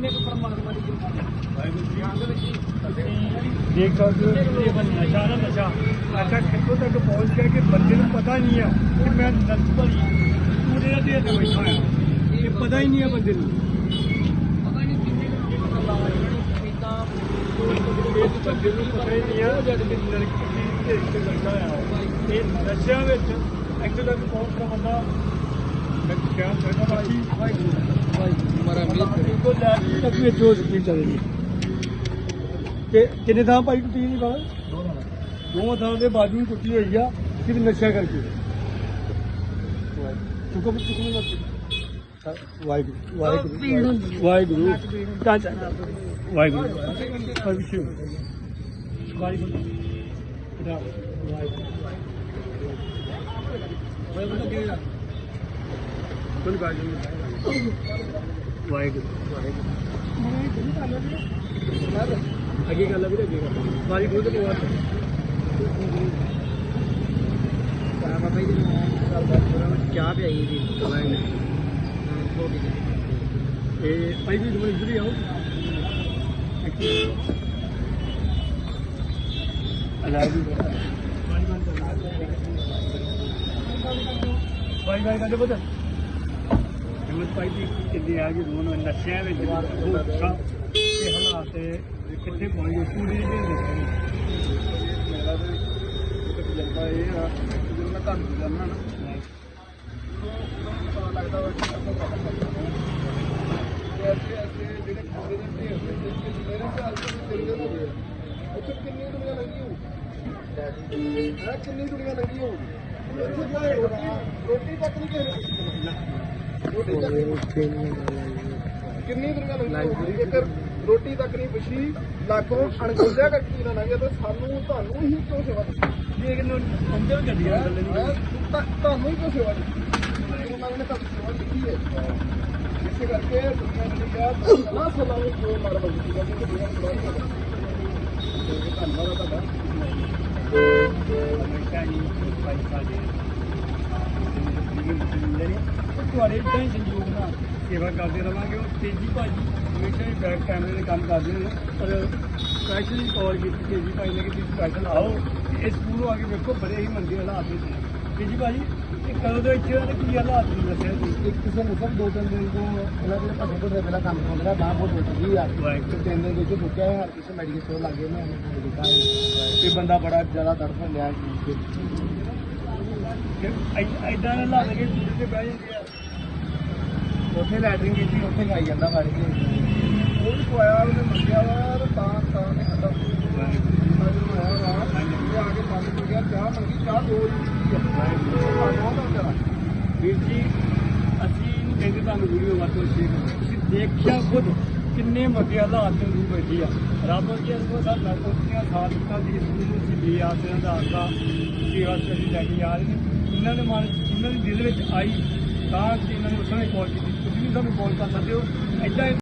ਕਿੰਨੇ ਕੁ ਪਰਮਾਤਮਾ ਦੀ ਕਿਰਪਾ ਹੈ ਦੇਖ ਸਕਦੇ ਹੋ ਨਸ਼ਾ ਨਾ ਨਸ਼ਾ। ਨਸ਼ਾ ਕਿੱਥੋਂ ਤੱਕ ਪਹੁੰਚ ਗਿਆ ਕਿ ਬੰਦੇ ਨੂੰ ਪਤਾ ਨਹੀਂ ਆ ਕਿ ਮੈਂ ਨਸਬਲ ਪੂਰੇ ਦਾ ਤੇ ਬੈਠਾ ਆ ਇਹ ਪਤਾ ਹੀ ਨਹੀਂ ਆ ਬੰਦੇ ਨੂੰ। ਪਤਾ ਨਹੀਂ ਕਿੰਨੇ ਕੁ ਪੀਤਾ ਇਹ ਬੰਦੇ ਨੂੰ ਪਤਾ ਹੀ ਨਹੀਂ ਆ ਜਦ ਕਿ ਲੜਕੀ ਦੇ ਇੱਕ ਲੜਕਾ ਆ ਇਹ ਨਸ਼ਿਆਂ ਵਿੱਚ ਪਹੁੰਚ ਰਿਹਾ ਬੰਦਾ। ਮੈਂ ਜੋ ਸਪੀਡ ਚੱਲ ਕਿ ਕਿੰਨੇ ਥਾਂ ਭਾਈ ਟੁੱਟੀ ਨਹੀਂ ਬਾਲ ਦੋ ਥਾਂ ਦੇ ਬਾਜੂ ਟੁੱਟੀ ਹੋਈ ਆ ਕਿ ਨਸ਼ਾ ਕਰਕੇ। ਚੁੱਕੋ ਵੀ ਨਾ। ਵਾਹਿਗੁਰੂ ਵਾਹਿਗੁਰੂ ਵਾਹਿਗੁਰੂ। ਤਾਂ ਵਾਹਿਗੁਰੂ ਵਾਹਿਗੁਰੂ। ਵਾਹਿਗੁਰੂ। ਵਾਹਿਗੁਰੂ। ਕੋਈ ਨਹੀਂ ਵਾਹਿਗੁਰੂ ਅੱਗੇ ਗੱਲ ਆ ਵੀਰੇ ਅੱਗੇ ਗੱਲ ਬਾਰੀ ਖੁਦ ਤੋਂ ਬਾਅਦ ਬਾਬਾ ਜੀ ਨੂੰ ਚਾਹ ਪਿਆਈ ਦੀ ਇਹ ਭਾਈ ਵੀ ਤੁਹਾਨੂੰ ਇੱਧਰ ਹੀ ਆਓ। ਅਲਾਈ ਵੀ ਭਾਈ ਭਾਈ ਕਹਿੰਦੇ ਬਤਾ ਹਿੰਮਤ ਭਾਈ ਦੀ ਕਿੰਨੀ ਆ ਗਈ ਰੋਣ ਨਸ਼ਿਆਂ ਵਿੱਚ ਉਹ ਅੱਛਾ ਇਹ ਹਾਲਾਤ ਕਿੱਥੇ ਪਹੁੰਚ ਗਏ ਪੂਰੀ ਦੇ ਮੇਰਾ ਤੇ ਇੱਕ ਤਜਰਬਾ ਇਹ ਆ ਕਿ ਜਦੋਂ ਮੈਂ ਤੁਹਾਨੂੰ ਜਾਣਨਾ ਨਾ ਉਦੋਂ ਉਦੋਂ ਮੈਨੂੰ ਪਤਾ ਲੱਗਦਾ ਵਾ ਕਿ ਆਪਾਂ ਕੰਮ ਕਰਨਾ ਤੇ ਐਸੇ ਐਸੇ ਜਿਹੜੇ ਖੋਰੇ ਦੇ ਢੇਰ ਦੇ ਵਿੱਚ ਮੇਰੇ ਖਿਆਲ ਚ ਚੱਲਦੇ ਹੋ ਗਏ ਉੱਥੇ ਕਿੰਨੀ ਦੁਨੀਆ ਲੰਗੀ ਹੋਊ ਹੈ ਕਿੰਨੀ ਦੁਨੀਆ ਲੰਗੀ ਹੋਊ ਇੱਥੇ ਕੋਈ ਰੋਟੀ ਰੋਟੀ ਤੱਕ ਨਹੀਂ ਕਿਸੇ ਨੇ ਪੁੱਛੀ ਰੋਟੀ ਤੱਕ ਨਹੀਂ ਪੁੱਛੀ। ਕਿੰਨੀ ਲੰਗੀ ਹੋਊ ਜੇਕਰ ਰੋਟੀ ਤੱਕ ਨਹੀਂ ਪੁੱਛੀ ਲੱਖੋਂ ਅਣਗੌਲਿਆ ਕੱਟੀ ਨਾ ਲੰਘੇ ਤਾਂ ਸਾਨੂੰ ਤੁਹਾਨੂੰ ਹੀ ਕਿਉਂ ਸੇਵਾ ਇਹ ਕਿੰਨੋਂ ਅੰਦਰ ਗੱਡੀਆਂ ਤੁਹਾਨੂੰ ਹੀ ਕਿਉਂ ਸੇਵਾ ਦਿੱਤੀ? ਉਹਨਾਂ ਨੇ ਤੁਹਾਨੂੰ ਸੇਵਾ ਦਿੱਤੀ ਹੈ। ਇਸੇ ਕਰਕੇ ਦੁਨੀਆ ਨੇ ਕਿਹਾ ਅੱਲਾ ਸਲਾਹ ਨੂੰ ਜੋ ਮਾਰ ਬਗੀ ਕਿ ਦੁਨੀਆ ਨੂੰ ਬੁਲਾਈ ਹੈ ਧੰਨਵਾਦ ਆ ਤੁਹਾਡਾ। ਹਮੇਸ਼ਾ ਹੀ ਭਾਈ ਸਾਡੇ ਤੁਹਾਡੇ ਇਦਾਂ ਹੀ ਸੰਯੋਗ ਨਾਲ ਸੇਵਾ ਕਰਦੇ ਰਵਾਂਗੇ। ਉਹ ਤੇਜੀ ਭਾਜੀ ਹਮੇਸ਼ਾ ਹੀ ਬੈਕ ਕੈਮਰੇ ਦੇ ਕੰਮ ਕਰਦੇ ਨੇ। ਪਰ ਸਪੈਸ਼ਲੀ ਕਾਲ ਕੀਤੀ ਤੇਜੀ ਭਾਈ ਨੇ ਕਿ ਤੁਸੀਂ ਸਪੈਸ਼ਲ ਆਓ ਤੇ ਇਸ ਸਕੂਲ ਆ ਕੇ ਵੇਖੋ ਬੜੇ ਹੀ ਮੰਦੇ ਹਾਲਾਤ ਨੇ। ਤੇਜੀ ਭਾਜੀ ਇਹ ਕਦੋਂ ਦੇ ਇੱਥੇ ਉਹਨੇ ਕੀ ਹਾਲਾਤ ਨੇ ਦੱਸਿਆ ਤੁਸੀਂ ਇੱਕ ਕਿਸੇ ਨੂੰ ਸਭ ਦੋ ਤਿੰਨ ਦਿਨ ਤੋਂ ਇਹਨਾਂ ਦੇ ਭੱਜੇ ਭੱਜੇ ਪਹਿਲਾਂ ਕੰਮ ਹੁੰਦਾ ਬਾਹ ਬਹੁਤ ਵੱਡੀ ਆ। ਵਾਹਿਗੁਰੂ। ਤੇ ਤਿੰਨ ਦਿਨ ਵਿੱਚ ਰੁਕਿਆ ਹੈ ਹਰ ਕਿਸੇ ਮੈਡੀਕਲ ਸਟੋਰ ਲੱਗੇ ਮੈਂ ਉਹਨੂੰ ਦਿੱਤਾ ਹੈ। ਤੇ ਬੰਦਾ ਬੜਾ ਜ਼ਿਆਦਾ ਤੜਫ ਲਿਆ ਐਦਾਂ ਨਾ ਲਾ ਲਗੇ ਦੂਜੇ ਤੇ ਬਹਿ ਜਾਂਦੇ ਆ ਉੱਥੇ ਲੈਟਰਿੰਗ ਕੀਤੀ, ਉੱਥੇ ਖਾਈ ਜਾਂਦਾ ਫੜ ਕੇ ਉਹ ਵੀ ਖਵਾਇਆ, ਉਹਨੇ ਮੰਗਿਆ ਵਾ, ਤੇ ਤਾਂ ਤਾਂ ਨੇ ਖਾਦਾ ਮੈਨੂੰ ਵਾ ਇਹ ਆ ਕੇ ਬੰਦ ਹੋ ਗਿਆ, ਚਾਹ ਮੰਗੀ, ਚਾਹ ਦੋ ਹੀ ਪੀਤੀ ਆ। ਵੀਰ ਜੀ, ਅਸੀਂ ਨਹੀਂ ਕਹਿੰਦੇ ਤੁਹਾਨੂੰ ਵੀਡੀਓ ਵਾਤੋਂ ਸ਼ੇਅਰ ਤੁਸੀਂ ਦੇਖਿਆ ਖੁਦ ਕਿੰਨੇ ਮੱਦੇ ਹਾਲਾਤ ਦੇ ਨੂੰ ਬੈਠੀ ਆ। ਰੱਬ ਜੀ ਅਸੋ ਦਾ ਨਰਕੋਤੀਆਂ ਸਾਧਕਾਂ ਦੀ ਸਕੂਲ ਨੂੰ ਸਿੱਧੀ ਆਸਿਆਂ ਦਾ ਆਸਾ ਸੇਵਾ ਸਰੀ ਲੈ ਕੇ ਆ ਰਹੇ ਨੇ ਇਹਨਾਂ ਦੇ ਮਨ ਇਹਨਾਂ ਦੇ ਦਿਲ ਵਿੱਚ ਆਈ ਤਾਂ ਕਿ ਇਹਨਾਂ ਨੇ ਉਸ ਨੇ ਕਾਲ ਕੀਤੀ। ਤੁਸੀਂ ਵੀ ਸਾਨੂੰ ਕਾਲ ਕਰ ਸਕਦੇ ਹੋ। ਐਦਾਂ